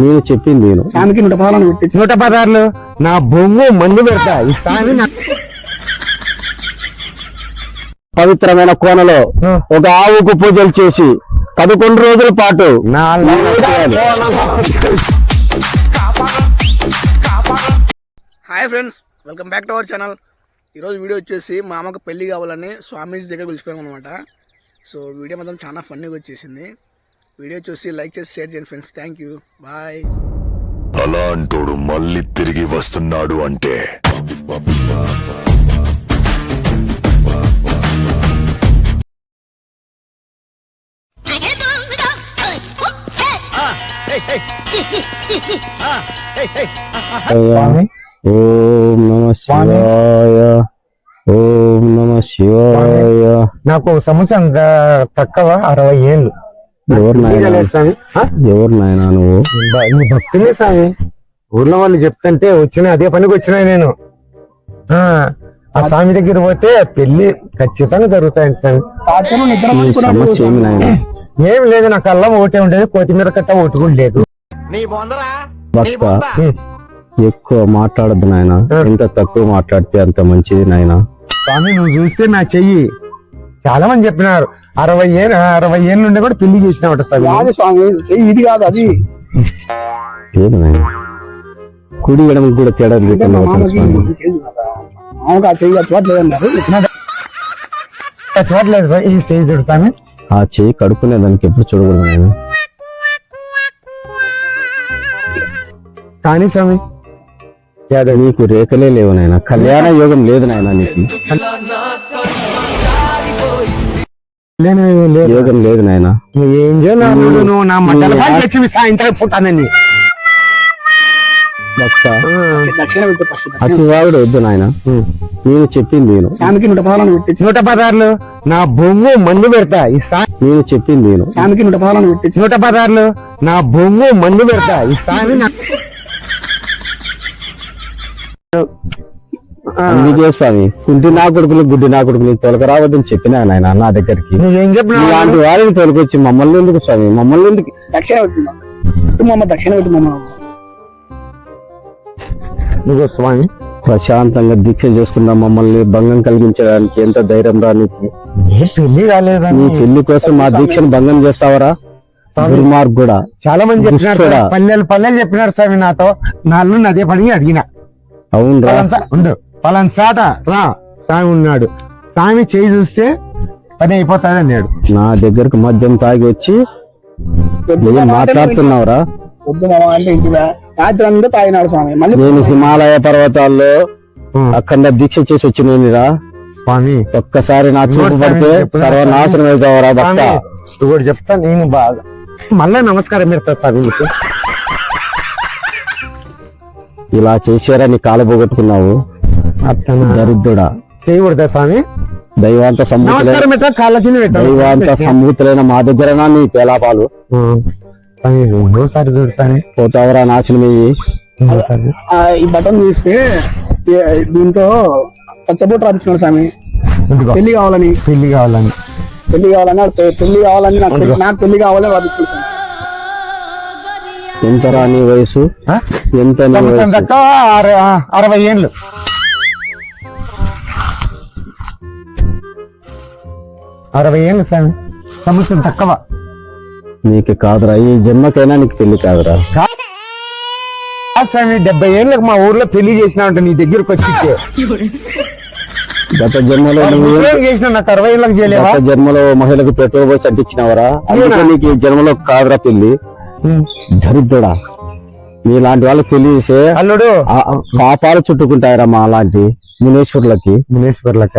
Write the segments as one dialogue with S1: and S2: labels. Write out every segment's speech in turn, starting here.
S1: నేను చెప్పింది నేను.
S2: స్వామికి నూట పదాలను పెట్టించి.
S3: నూట పదార్లు? నా బొంగు మందు పెడతా. ఈ స్వామి నా-
S1: పవిత్రమైన కోనలో ఒక ఆవుకు పూజలు చేసి పదకొండు రోజుల పాటు
S3: నా.
S2: Hi friends welcome back to our channel. ఈరోజు వీడియో వచ్చేసి మా అమ్మకు పెళ్ళి కావాలని స్వామీజీ దగ్గర పిలిచిపోయాం అనమాట సో వీడియో మాత్రం చాలా ఫన్నీగా వచ్చేసింది. వీడియో చూసి లైక్ చేసి షేర్ చేయండి ఫ్రెండ్స్. థ్యాంక్ యూ బాయ్
S4: అలాంటోడు మళ్ళీ తిరిగి వస్తున్నాడు అంటే.
S1: ఓం నమ శివాయ. ఓం నమ శివాయ.
S3: నాకు ఒక సంవత్సరం తక్కువ అరవై ఏళ్ళు.
S1: ఎవరు నాయనా? ఎవరు నాయనా నువ్వు?
S3: ఈ భక్తులే స్వామి. ఊర్లో వాళ్ళు చెప్తుంటే వచ్చిన అదే పనికి వచ్చినా నేను. ఆ ఆ స్వామి దగ్గర పోతే పెళ్ళి ఖచ్చితంగా జరుగుతాయండి స్వామి.
S1: నీ సమస్య ఏమి నాయనా?
S3: ఏం లేదు నాకు అల్లం ఒకటే ఉండేది కొత్తిమీర కట్ట ఒకటి కూడా లేదు.
S1: భక్త. ఎక్కువ మాట్లాడద్దు నాయన. ఎంత తక్కువ మాట్లాడితే అంత మంచిది నాయన.
S3: స్వామి నువ్వు చూస్తే నా చెయ్యి. చాలా మంది చెప్పినారు. అరవై ఏళ్ళు అరవై ఏళ్ళ నుండి కూడా పెళ్ళి స్వామి
S2: చెయ్యి ఇది కాదు అది.
S1: లేదు నాయన కుడి ఎడమ కూడా తేడా లేకుండా స్వామి.
S2: చెయ్యి
S3: చూడలేదు స్వామి ఈ చేయి చూడు స్వామి.
S1: ఆ చెయ్యి కడుక్కునే దానికి ఎప్పుడు చూడకూడదు నాయన
S3: కానీ స్వామి యాదవ్
S1: నీకు రేఖలే లేవు నాయన. కళ్యాణ యోగం లేదు నాయన నీకు. యోగం లేదు నాయన.
S3: ఏం నువ్వు నా మండల తెచ్చి మీ సాయంత్రం పుట్టానని
S1: భక్త
S2: దక్షిణ పెట్టి ఫస్ట్
S1: అతి వాగుడు వద్దు నాయన. నేను చెప్పింది నేను.
S2: నూట
S3: పదార్లు నా బొంగు మందు పెడతా. ఈ
S1: నేను చెప్పింది నేను.
S2: నూట
S3: పదార్లు నా బొంగు మందు పెడతా. ఈ
S1: అందుకే స్వామి కుంటి నా కొడుకులు గుడ్డి నా కొడుకులు తొలక రావద్దని చెప్పినా నాయన నా దగ్గరికి. ఇలాంటి వారిని తొలకొచ్చి మమ్మల్ని ఎందుకు స్వామి? మమ్మల్ని ఎందుకు
S2: దక్షిణ పెట్టి దక్షిణ పెట్టు
S3: నువ్వు స్వామి
S1: ప్రశాంతంగా దీక్ష చేసుకున్న మమ్మల్ని భంగం కలిగించడానికి ఎంత ధైర్యం రా నీకు.
S3: పెళ్ళి
S1: నీ
S3: కాలేదని
S1: పెళ్ళి కోసం మా దీక్షను భంగం చేస్తావరా? దుర్మార్గుడా
S3: చాలా మంది చెప్పినారు. పల్లెలు పల్లెలు చెప్పినారు స్వామి నాతో. నాళ్ళు అదే పని అడిగిన.
S1: అవునరా.
S3: పలానా సా- ఉండు. పలానా సాట రా. స్వామి ఉన్నాడు. స్వామి చేయి చూస్తే పని అయిపోతాది అన్నాడు.
S1: నా దగ్గరకు మద్యం తాగి వచ్చి ఏం మాట్లాడుతున్నావురా?
S2: వద్దు మామ అంటే ఇంటివా రాత్రి అంతా తాగినాడు స్వామి. మళ్ళీ
S1: నేను హిమాలయ పర్వతాల్లో అఖండ దీక్ష చేసి వచ్చినేనిరా.
S3: స్వామి.
S1: ఒక్కసారి నా చూపు పడితే సర్వనాశనం అవుతావరా భక్త.
S3: ఇంకోటి చెప్తా నేను బాగా. మళ్ళా నమస్కారం పెడతా స్వామి మీకు
S1: ఇలా చేశారా నీ కాలు పోగొట్టుకున్నావు?
S3: అత్తనా
S1: దరిద్రుడా?
S3: చేయకూడదా స్వామి?
S1: దైవాంత సంభూతులైన
S3: కాళ్ళ కింద
S1: దైవాంత సంభూతులైన మా దగ్గర నీ పేలాపాలు?
S3: చూడు స్వామి.
S1: పోతావరా.
S2: ఆ, ఈ బటన్ తీస్తే ఏ- దీంతో పచ్చబొట్టు రాపించినాడు స్వామి. పెళ్ళి కావాలని.
S3: పెళ్ళి కావాలని.
S2: పెళ్ళి కావాలని పెళ్ళి కావాలని నాకు పెళ్ళి- నాకు పెళ్ళి కావాలని రాపించుకున్నాడు స్వామి.
S1: ఎంతరా నీ వయసు?
S3: ఆ?
S1: ఎంత నీ
S3: సంవత్సరం
S1: వయసు?
S3: ఆ, అరవై ఏళ్ళు. అరవై ఏళ్ళు స్వామి సంవత్సరం తక్కువ.
S1: నీకు కాదురా ఈ జన్మకైనా నీకు పెళ్ళి కాదురా.
S3: స్వామి డెబ్బై ఏళ్ళకి మా ఊర్లో పెళ్ళి చేసినా నీ దగ్గరకు వచ్చి
S1: గత జన్మలో
S3: చేసిన నాకు అరవై ఏళ్ళకి చేయలేవా?
S1: గత జన్మలో మహిళకు పెట్రోల్ పోసి అంటించినవరా? అందుకే నీకు ఈ జన్మలో కాదురా పెళ్ళి. దరిద్రుడా. నీలాంటి వాళ్ళకి పెళ్ళి చేసే
S3: అల్లుడు.
S1: పాపాలు చుట్టుకుంటాయరా మా అలాంటి మునేశ్వరులకి.
S3: మునేశ్వర్లక?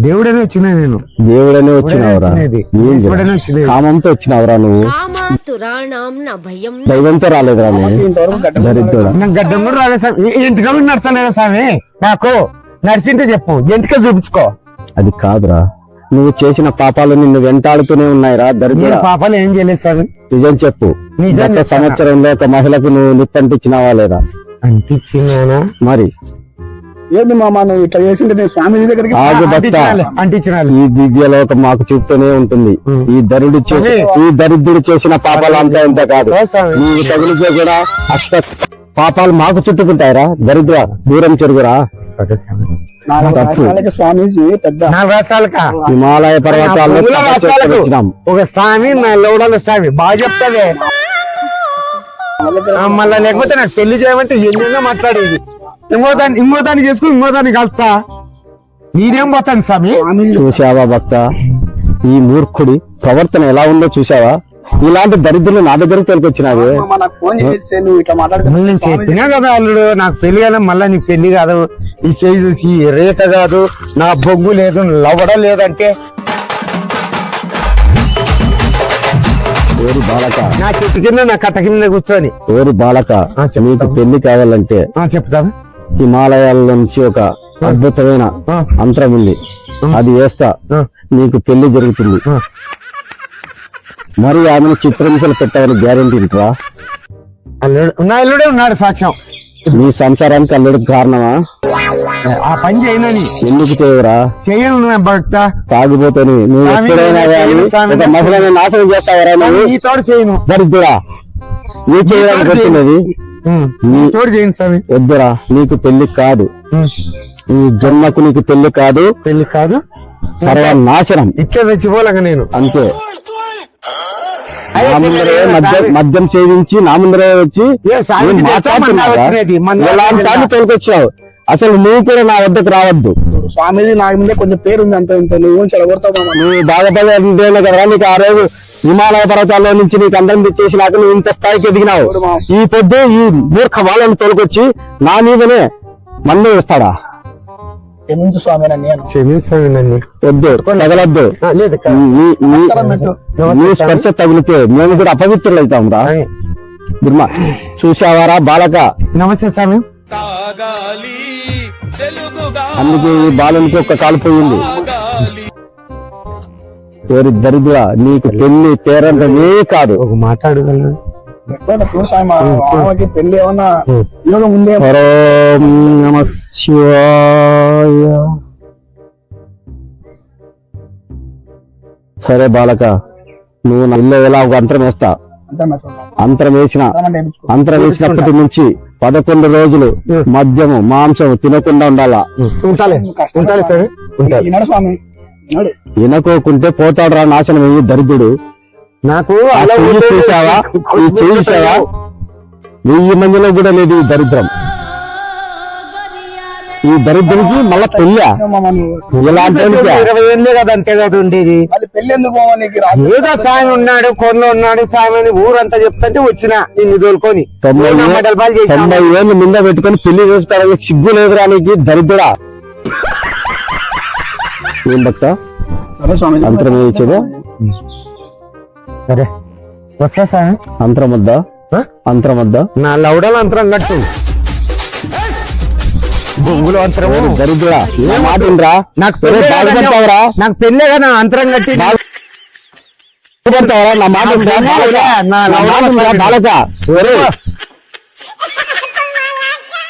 S3: దేవుడనే వచ్చినా నేను.
S1: దేవుడనే వచ్చినావురా. కామంతో వచ్చినావురా నువ్వు?
S5: కామాతురాణం న భయం
S1: దైవంతో రాలేదురా
S2: గడ్డ
S3: కూడా రాలేదు. నడచలేదా స్వామి నాకు నడిచింటే చెప్పు. ఎంతక చూపించుకో.
S1: అది కాదురా. నువ్వు చేసిన పాపాలు నిన్ను వెంటాడుతూనే ఉన్నాయిరా
S3: నేను
S1: దరిద్రుడా
S3: పాపాలు ఏం చేయలేదు స్వామి
S1: నిజం చెప్పు.
S3: నిజం
S1: గత? సంవత్సరంలో ఒక మహిళకు నువ్వు నిప్పంటించినావా లేదా?
S3: అనిపించిందానా
S1: మరి?
S2: ఏంది మామ నువ్వు ఇట్లా చేసింటే నేను స్వామి దగ్గరికి
S1: ఆగు భక్త. ఈ దివ్యలోకం మాకు చెప్తూనే ఉంటుంది. ఈ దరిద్రుడు చేసి ఈ దరిద్రుడు చేసిన పాపాలు అంతా ఇంత కాదు. నీవు తగిలితే కూడా అష్ట పాపాలు మాకు చుట్టుకుంటాయరా. దరిద్ర దూరం చెరుగురా.
S2: స్వామీజీ పెద్ద
S1: హిమాలయ పర్వతాల్లో
S3: ఒక స్వామి నా లౌడాల స్వామి. బాగా చెప్తావే. ఆ, మళ్ళా లేకపోతే నాకు పెళ్ళి చేయమంటే ఎన్నెన్నో మాట్లాడేది? ఇంకో దాన్ని ఇంకో దాన్ని చేసుకుని ఇంకో దాన్ని కలుసా నేనేం పోతాను స్వామి?
S1: చూసావా భక్త? ఈ మూర్ఖుడి ప్రవర్తన ఎలా ఉందో చూసావా ఇలాంటి దరిద్రులు నా దగ్గరకు తోలుకొచ్చినావే.
S3: నేను చెప్పినా కదా అల్లుడు నాకు పెళ్ళి కాదు మళ్ళా నీకు పెళ్ళి కాదు. ఈ చేయి చూసి ఈ రేఖ కాదు నా బొగ్గు లేదు లవడ లేదంటే.
S1: ఓరి బాలక.
S3: నా చెట్టు కింద నా కట్ట కింద కూర్చొని.
S1: ఓరి బాలక. నీకు పెళ్ళి కావాలంటే
S3: ఆ, చెప్తాను
S1: హిమాలయాల నుంచి ఒక అద్భుతమైన
S3: ఆ.
S1: మంత్రం ఉంది. అది వేస్తా. నీకు పెళ్ళి జరుగుతుంది. మరి ఆమెను చిత్రహింసలు పెట్టాలని గ్యారెంటీ ఉంటుందా?
S3: అల్లుడు నా ఉన్నాడు సాక్ష్యం.
S1: నీ సంసారానికి అల్లుడికి కారణమా?
S3: ఆ పని చేయనని.
S1: ఎందుకు చేయరా
S3: చేయను నా భక్త
S1: తాగిపోతేని నువ్వు
S3: నేను
S1: మహిళని నాశనం చేస్తావరా
S3: ఈ తోడు చేయను.
S1: దరిద్రుడా నీ చేయడానికి. వచ్చినది నీ
S3: తోడు చేయను స్వామి.
S1: వద్దురా నీకు పెళ్ళి కాదు. ఈ జన్మకు నీకు పెళ్ళి కాదు.
S3: పెళ్ళి కాదు.
S1: సర్వనాశనం.
S3: ఇట్లా తెచ్చిపోలేక నేను.
S1: అంతే. నా ముందరే మద్యం మద్యం సేవించి నా ముందరే వచ్చి ఎలాంటి తోలుకొచ్చావు అసలు నువ్వు కూడా నా వద్దకు రావద్దు.
S2: స్వామీజీ నా ముందే కొంచెం పేరు ఉంది అంత ఇంత. నువ్వు చెడగొడతావు
S1: నువ్వు బాధపడే ఉంటేనే కదా నీకు ఆ రోజు హిమాలయ పర్వతాల్లో నుంచి నీకు అందరం తెచ్చేసి నాకు నువ్వు ఇంత స్థాయికి ఎదిగినావు. ఈ పొద్దు ఈ మూర్ఖ వాళ్ళని తోలుకొచ్చి నా మీదనే మన్ను వేస్తాడా?
S2: క్షమించు స్వామి నేను.
S1: వద్దు తగలొద్దు. నీ స్పర్శ తగిలితే మేము కూడా అపవిత్రులు అవుతాం రా. దుర్మ చూసావారా బాలక?
S3: నమస్తే స్వామి.
S1: అందుకే ఈ బాలునికి ఒక్క కాలు పోయింది. ఓరి దరిద్ర నీకు పెళ్ళి పేరంటే కాదు.
S3: ఒక మాట్లాడగలను
S2: పెళ్ళి ఏమన్నా యోగం ఉందే
S1: నమ శివాయ సరే బాలక నువ్వు నా ఇల్లు ఎలా ఒక అంతరం వేస్తా. అంతరం వేసిన. అంతరం వేసినప్పటి నుంచి పదకొండు రోజులు మద్యము మాంసము తినకుండా ఉండాలా?
S3: ఉంటాలే.
S2: కష్టం.
S3: ఉంటాలే స్వామి ఉంటాలి
S1: వినకోకుంటే పోతాడు రా నాశనం అయ్యి దరిద్రుడు.
S3: నాకు.
S1: చూసావా? వెయ్యి మందిలో కూడా లేదు ఈ దరిద్రం. ఈ దరిద్రుడికి మళ్ళా పెళ్ళా? ఇలాంటి
S3: ఏదో సాయం ఉన్నాడు కొన్ను ఉన్నాడు సాయం అని ఊరంతా చెప్తుంటే వచ్చిన ఇన్ని తోలుకొని.
S1: తొంభై ఏళ్ళు ముంద పెట్టుకొని పెళ్ళి చేసుకోవడానికి సిగ్గు లేదురా నీకు దరిద్రుడా? ఏం భక్త?
S2: సరే స్వామి
S1: అంతరం వేయించదు
S3: సరే. వస్తా సాయం
S1: అంతరం వద్దా? అంతరం వద్దా?
S3: నా లౌడల అంతరం కట్టు. బొంగులు అంతరం
S1: దరిద్రుడా? ఏం మాట వినరా?
S3: నాకు పెళ్ళే కదా
S1: బాగుపడతావురా
S3: నాకు పెళ్ళే కదా అంతరం కట్టి?
S1: నా మాట?
S3: నా
S1: బాలక. మాట